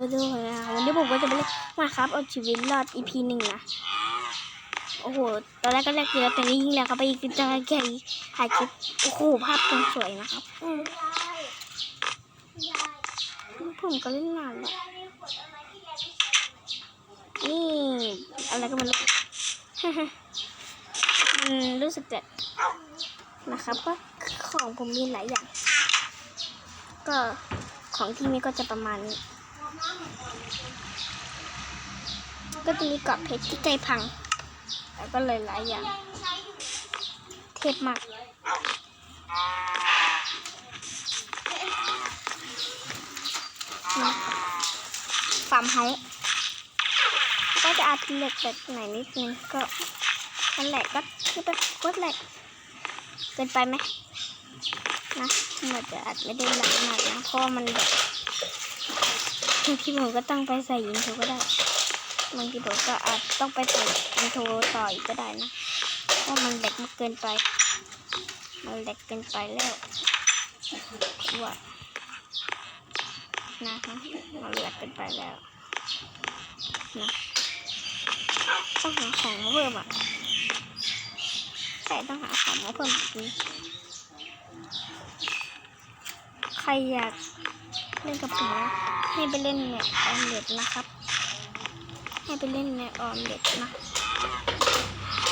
มาดูนะวันนี้ผมก็จะไปเล่นมาครับเอาชีวิตรอด EP หนึ่งนะ โอ้โห ตอนแรกก็แรกเยอะแต่นี่ยิ่งแล้วครับไปอีกจะแก่ถ่ายคลิปโอ้โห ภาพเป็นสวยนะครับผมก็เล่นนานแล้วนี่ อะไรก็มันมันรู้สึกแบบนะครับก็ของผมมีหลายอย่าง ก็ของที่มีก็จะประมาณนี้ ก็จะมีกรอบเพชรที่ใกล้พัง แล้วก็เลยหลายอย่าง เทพมากฟาร์มเฮาส์ก็จะอาจเหล็กแบบไหนนิดนึงก็นั่นแหละก็คือแบบกดแหลกเกินไปไหมนะมันจะอาจไม่ได้หลักมากนะเพราะว่ามันแบบ บางทีผมก็ต้องไปใส่ยินโทก็ได้ บางทีผมก็อาจต้องไปใส่ยินโทรต่ออีกก็ได้นะ เพราะมันแหลกมากเกินไป มันแหลกเกินไปแล้วว่านะคะมันแหลกเกินไปแล้วนะต้องหาของมาเพิ่มอะแต่ต้องหาของมาเพิ่มจริงใครอยากเล่นกับผมนะ ให้ไปเล่นในออมเล็ตนะครับ ให้ไปเล่นในออมเล็ตนะ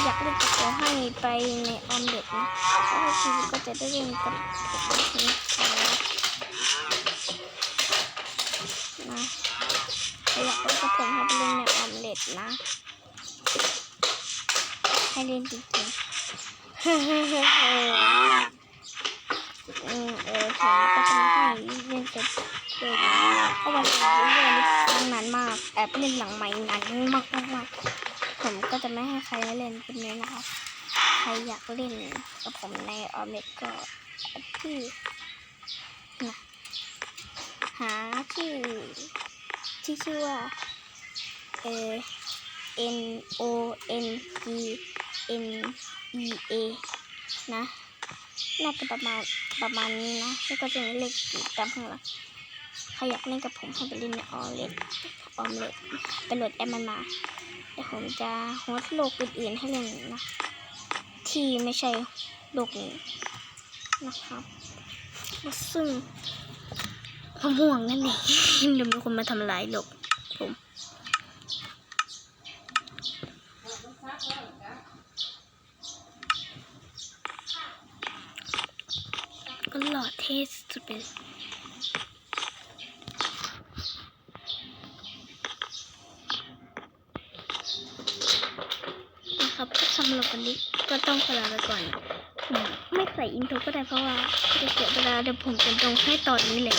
อยากเล่นกับผมให้ไปในออมเล็ตนะเพราะว่าชีก็จะได้เล่นกับผมนะครับนะอยากเล่นกับผมให้ไปเล่นในออมเล็ตนะ ให้เล่นจริงๆเฮ้ยอืมเออผมก็จะให้เล่นกับเพื่อน เล่นตั้งนานมาก แอบเล่นหลังใหม่นานมากมากมากผมก็จะไม่ให้ใครมาเล่นเป็นนี้นะครับ ใครอยากเล่นกับผมในออมเล็ตก็ที่นะหาที่ที่ชื่อว่าเออ N O N E N E A นะ น่าจะประมาณประมาณนี้นะ แล้วก็จะมีเลขตามข้างหลัง ใครอยากเล่นกับผมให้ไปเล่นในออเล็ตออมเล็ตไปโหลดแอปมันมาเดี๋ยวผมจะโฮสต์โลกอื่นๆให้เล่นนะ ที่ไม่ใช่โลกนี้นะครับซึ่งผมห่วงนั่นเองเดี๋ยวมีคนมาทำลายโลกผมก็หล่อเท่สุดไปเลยนะครับ สำหรับวันนี้ก็ต้องขอลาไปก่อนผมไม่ใส่อินโทรก็ได้เพราะว่าจะเสียเวลาเดี๋ยวผมจะลงให้ตอนนี้เลย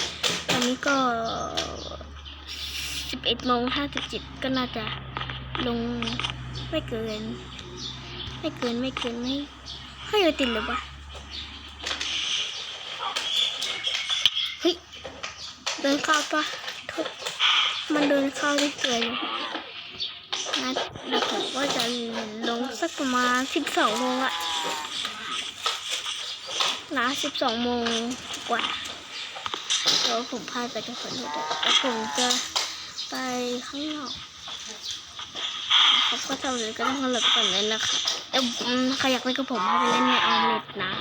ตอนนี้ก็สิบเอ็ดโมงห้าสิบเจ็ดก็น่าจะลงไม่เกิน ไม่เกินไม่เกินไม่ให้ยติดหรือเปะเฮ้ยเดินเข้าปะทุกมันเดินเข้าได้สวยเลย นะเดี๋ยวผมก็จะลงสักประมาณสิบสองโมงอะนะสิบสองโมงกว่าเดี๋ยวผมพาไปกับคนอื่นด้วยแล้วผมจะไปข้างนอกเขาก็ทำเลยก็ต้องหลับก่อนเลยนะคะเดี๋ยวใครอยากเล่นกับผมให้ไปเล่นในออมเล็ตนะ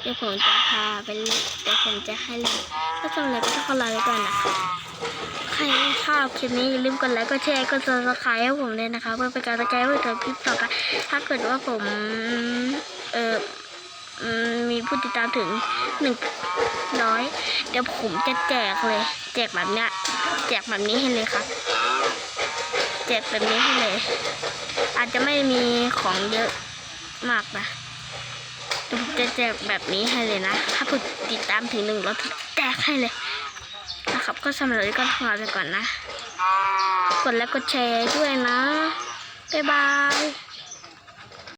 เดี๋ยวผมจะพาไปเล่นเดี๋ยวผมจะให้เล่นถ้าทำอะไรก็ต้องขอลาไปก่อนนะคะใครชอบคลิปนี้อย่าลืมกดไลค์กดแชร์กดซับสไครต์ให้ผมเลยนะคะ เพื่อเป็นการตะแกรงเพื่อทำคลิปต่อไปถ้าเกิดว่าผม เอออืมมีผู้ติดตามถึงหนึ่งร้อยเดี๋ยวผมจะแจกเลย แจกแบบเนี้ยแจกแบบนี้ให้เลยครับแจกแบบนี้ให้เลย อาจจะไม่มีของเยอะมากนะผมจะแจกแบบนี้ให้เลยนะ ถ้าผู้ติดตามถึงหนึ่งร้อยแจกให้เลย ก็สำหรับวันนี้ก็ขอลาไปก่อนนะ กดไลค์กดแชร์ด้วยนะ บ๊ายบาย